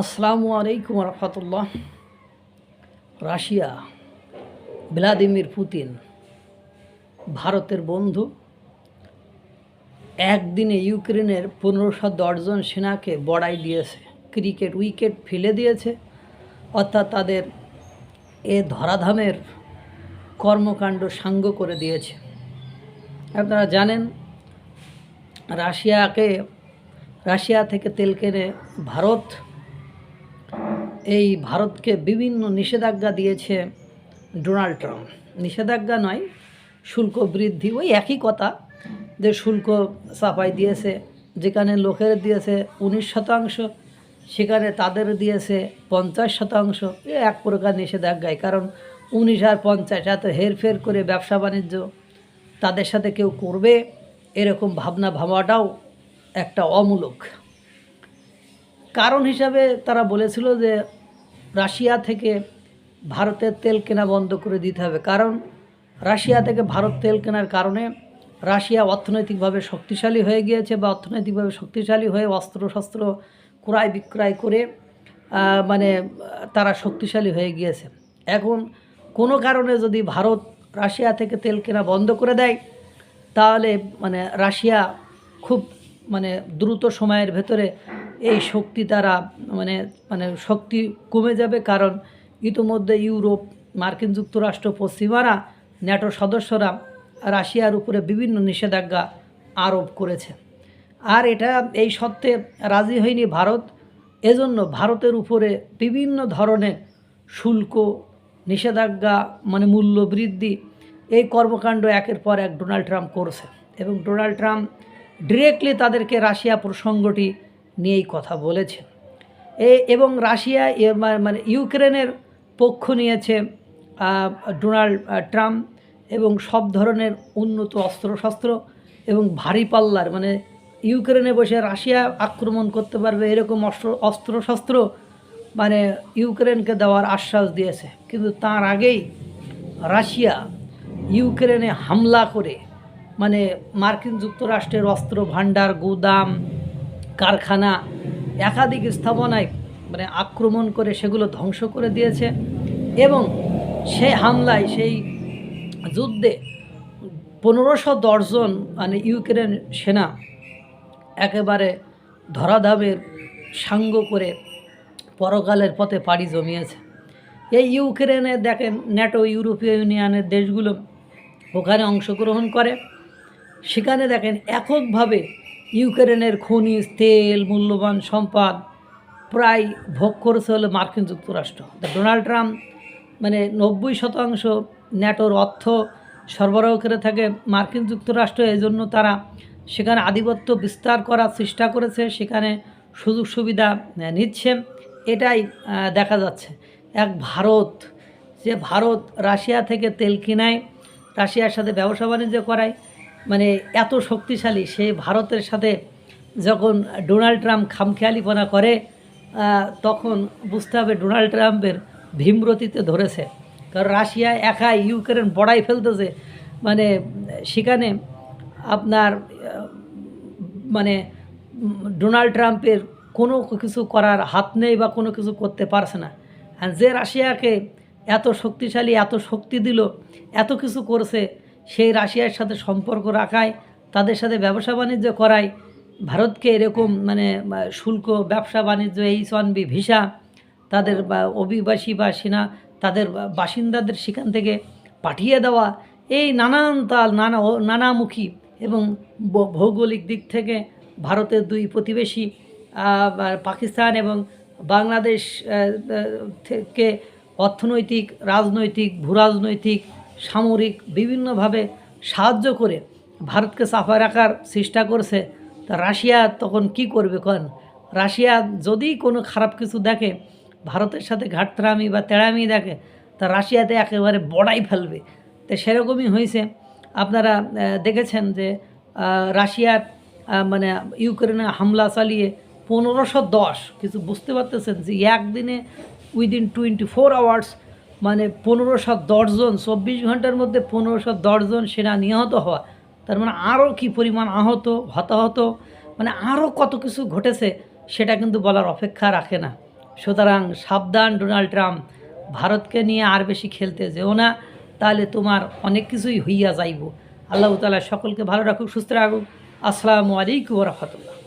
আসসালামু আলাইকুম রহমতুল্লাহ। Russia, Vladimir Putin, ভারতের বন্ধু, একদিনে ইউক্রেনের পনেরোশো দশজন সেনাকে বড়াই দিয়েছে, ক্রিকেট উইকেট ফেলে দিয়েছে, অর্থাৎ তাদের এ ধরাধামের কর্মকাণ্ড সাঙ্গ করে দিয়েছে। আপনারা জানেন, রাশিয়াকে, রাশিয়া থেকে তেল কেনে ভারত এই ভারতকে বিভিন্ন নিষেধাজ্ঞা দিয়েছে ডোনাল্ড ট্রাম্প। নিষেধাজ্ঞা নয়, শুল্ক বৃদ্ধি, ওই একই কথা যে শুল্ক চাপাই দিয়েছে, যেখানে লোকের দিয়েছে উনিশ শতাংশ, সেখানে তাদের দিয়েছে পঞ্চাশ শতাংশ এক প্রকার নিষেধাজ্ঞায় কারণ উনিশ আর পঞ্চাশ এত হেরফের করে ব্যবসা বাণিজ্য তাদের সাথে কেউ করবে, এরকম ভাবনা ভাবাটাও একটা অমূলক। কারণ হিসাবে তারা বলেছিল যে রাশিয়া থেকে ভারতের তেল কেনা বন্ধ করে দিতে হবে। কারণ রাশিয়া থেকে ভারত তেল কেনার কারণে রাশিয়া অর্থনৈতিকভাবে শক্তিশালী হয়ে গিয়েছে বা অর্থনৈতিকভাবে শক্তিশালী হয়ে অস্ত্র শস্ত্র ক্রয় বিক্রয় করে মানে তারা শক্তিশালী হয়ে গিয়েছে। এখন কোনো কারণে যদি ভারত রাশিয়া থেকে তেল কেনা বন্ধ করে দেয়, তাহলে মানে রাশিয়া খুব মানে দ্রুত সময়ের ভেতরে এই শক্তি তারা মানে মানে শক্তি কমে যাবে কারণ ইতোমধ্যে ইউরোপ, মার্কিন যুক্তরাষ্ট্র, পশ্চিমারা, ন্যাটো সদস্যরা রাশিয়ার উপরে বিভিন্ন নিষেধাজ্ঞা আরোপ করেছে। আর এটা এই সত্ত্বে রাজি হয়নি ভারত। এজন্য ভারতের উপরে বিভিন্ন ধরনের শুল্ক, নিষেধাজ্ঞা মানে মূল্য বৃদ্ধি, এই কর্মকাণ্ড একের পর এক ডোনাল্ড ট্রাম্প করছে। এবং ডোনাল্ড ট্রাম্প ডিরেক্টলি তাদেরকে রাশিয়া প্রসঙ্গটি নিয়েই কথা বলেছে। এ এবং রাশিয়া মানে ইউক্রেনের পক্ষ নিয়েছে ডোনাল্ড ট্রাম্প এবং সব ধরনের উন্নত অস্ত্রশস্ত্র এবং ভারী পাল্লার মানে ইউক্রেনে বসে রাশিয়া আক্রমণ করতে পারবে এরকম অস্ত্র, অস্ত্রশস্ত্র মানে ইউক্রেনকে দেওয়ার আশ্বাস দিয়েছে। কিন্তু তার আগেই রাশিয়া ইউক্রেনে হামলা করে মানে মার্কিন যুক্তরাষ্ট্রের অস্ত্র ভাণ্ডার গুদাম কারখানা একাধিক স্থাপনায় মানে আক্রমণ করে সেগুলো ধ্বংস করে দিয়েছে এবং সেই হামলায়, সেই যুদ্ধে পনেরোশো দশজন মানে ইউক্রেন সেনা একেবারে ধরাধামের সাঙ্গ করে পরকালের পথে পাড়ি জমিয়েছে। এই ইউক্রেনে দেখেন, ন্যাটো, ইউরোপীয় ইউনিয়নের দেশগুলো ওখানে অংশগ্রহণ করে। সেখানে দেখেন, এককভাবে ইউক্রেনের খনিজ, তেল, মূল্যবান সম্পদ প্রায় ভোগ করেছে হলো মার্কিন যুক্তরাষ্ট্র। ডোনাল্ড ট্রাম্প মানে নব্বই শতাংশ ন্যাটোর অর্থ সরবরাহ করে থাকে মার্কিন যুক্তরাষ্ট্র এই জন্য তারা সেখানে আধিপত্য বিস্তার করার চেষ্টা করেছে, সেখানে সুযোগ সুবিধা নিচ্ছে। এটাই দেখা যাচ্ছে। এক ভারত, যে ভারত রাশিয়া থেকে তেল কিনায়, রাশিয়ার সাথে ব্যবসা বাণিজ্য করায় মানে এত শক্তিশালী, সে ভারতের সাথে যখন ডোনাল্ড ট্রাম্প খামখেয়ালিপনা করে তখন বুঝতে হবে ডোনাল্ড ট্রাম্পের ভীমরতিতে ধরেছে। কারণ রাশিয়া একাই ইউক্রেন বড়াই ফেলতেছে। মানে সেখানে আপনার মানে ডোনাল্ড ট্রাম্পের কোনো কিছু করার হাত নেই বা কোনো কিছু করতে পারছে না। যে রাশিয়াকে এত শক্তিশালী, এত শক্তি দিল, এত কিছু করছে সেই রাশিয়ার সাথে সম্পর্ক রাখায়, তাদের সাথে ব্যবসা বাণিজ্য করায়, ভারতকে এরকম মানে শুল্ক, ব্যবসা বাণিজ্য, এইচ ওয়ান বি ভিসা, তাদের অভিবাসী বা সেনা, তাদের বাসিন্দাদের সেখান থেকে পাঠিয়ে দেওয়া, এই নানান তাল, নানা নানামুখী এবং ভৌগোলিক দিক থেকে ভারতের দুই প্রতিবেশী পাকিস্তান এবং বাংলাদেশ থেকে অর্থনৈতিক, রাজনৈতিক, ভূরাজনৈতিক সামরিক বিভিন্নভাবে সাহায্য করে ভারতকে চাপা রাখার চেষ্টা করছে, তা রাশিয়া তখন কি করবে কন? রাশিয়া যদি কোনো খারাপ কিছু দেখে, ভারতের সাথে ঘাটতারামি বা তেড়ামি দেখে, তা রাশিয়াতে একেবারে বড়াই ফেলবে। তো সেরকমই হয়েছে। আপনারা দেখেছেন যে রাশিয়ার মানে ইউক্রেনে হামলা চালিয়ে পনেরোশো দশ, কিছু বুঝতে পারতেছেন যে, একদিনে উইদিন টোয়েন্টি ফোর আওয়ার্স মানে পনেরো পনেরোশো দশজন, চব্বিশ ঘণ্টার মধ্যে পনেরো পনেরোশো দশজন সেনা নিহত হওয়া। তার মানে আরও কি পরিমাণ আহত, হতাহত মানে আরও কত কিছু ঘটেছে সেটা কিন্তু বলার অপেক্ষা রাখে না। সুতরাং সাবধান ডোনাল্ড ট্রাম্প, ভারতকে নিয়ে আর বেশি খেলতে যেও না, তাহলে তোমার অনেক কিছুই হইয়া যাইব। আল্লাহ তালা সকলকে ভালো রাখুক, সুস্থ রাখুক। আসসালামু আলাইকুম রহমতুল্লাহ।